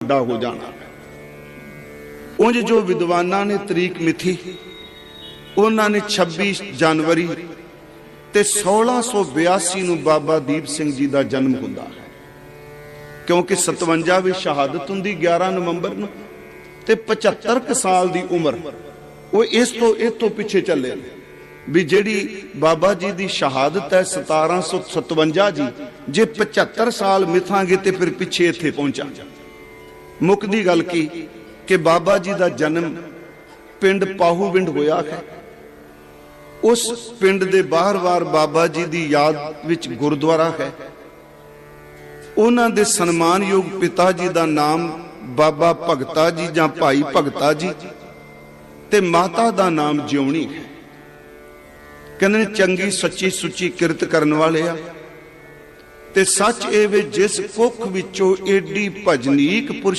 ਵੱਡਾ ਹੋ ਜਾਣਾ। ਉਂਝ ਜੋ ਵਿਦਵਾਨਾਂ ਨੇ ਤਰੀਕ ਮਿਥੀ, ਉਹਨਾਂ ਨੇ 26 ਜਨਵਰੀ ਤੇ 1682 ਨੂੰ ਬਾਬਾ ਦੀਪ ਸਿੰਘ ਜੀ ਦਾ ਜਨਮ ਹੁੰਦਾ ਹੈ। ਕਿਉਂਕਿ 57 ਵਿੱਚ ਸ਼ਹਾਦਤ ਹੁੰਦੀ 11 ਨਵੰਬਰ ਨੂੰ ਤੇ 75 ਕੁ ਸਾਲ ਦੀ ਉਮਰ ਉਹ ਇਸ ਤੋਂ ਇਹ ਤੋਂ ਪਿੱਛੇ ਚੱਲੇ ਨੇ ਵੀ ਜਿਹੜੀ ਬਾਬਾ ਜੀ ਦੀ ਸ਼ਹਾਦਤ ਹੈ 1757 ਜੀ, ਜੇ 75 ਸਾਲ ਮਿਥਾਂਗੇ ਤੇ ਫਿਰ ਪਿੱਛੇ ਇੱਥੇ ਪਹੁੰਚਾਂਗੇ। ਮੁੱਕਦੀ ਗੱਲ ਕੀ? ਕਿ ਬਾਬਾ ਜੀ ਦਾ ਜਨਮ ਪਿੰਡ ਪਾਹੂਵਿੰਡ ਹੋਇਆ ਹੈ। ਉਸ ਪਿੰਡ ਦੇ ਬਾਹਰ-ਬਾਹਰ ਬਾਬਾ ਜੀ ਦੀ ਯਾਦ ਵਿੱਚ ਗੁਰਦੁਆਰਾ ਹੈ। ਉਹਨਾਂ ਦੇ ਸਨਮਾਨਯੋਗ ਪਿਤਾ ਜੀ ਦਾ ਨਾਮ ਬਾਬਾ ਭਗਤਾ ਜੀ ਜਾਂ ਭਾਈ ਭਗਤਾ ਜੀ ਤੇ ਮਾਤਾ ਦਾ ਨਾਮ ਜਿਉਣੀ ਹੈ। ਕਹਿੰਦੇ ਨੇ, ਚੰਗੀ ਸੱਚੀ ਸੁੱਚੀ ਕਿਰਤ ਕਰਨ ਵਾਲੇ ਆ। ਤੇ ਸੱਚ ਇਹ ਵੇ ਜਿਸ ਕੁੱਖ ਵਿੱਚੋਂ ਏਡੀ ਭਜਨੀਕ ਪੁਰਸ਼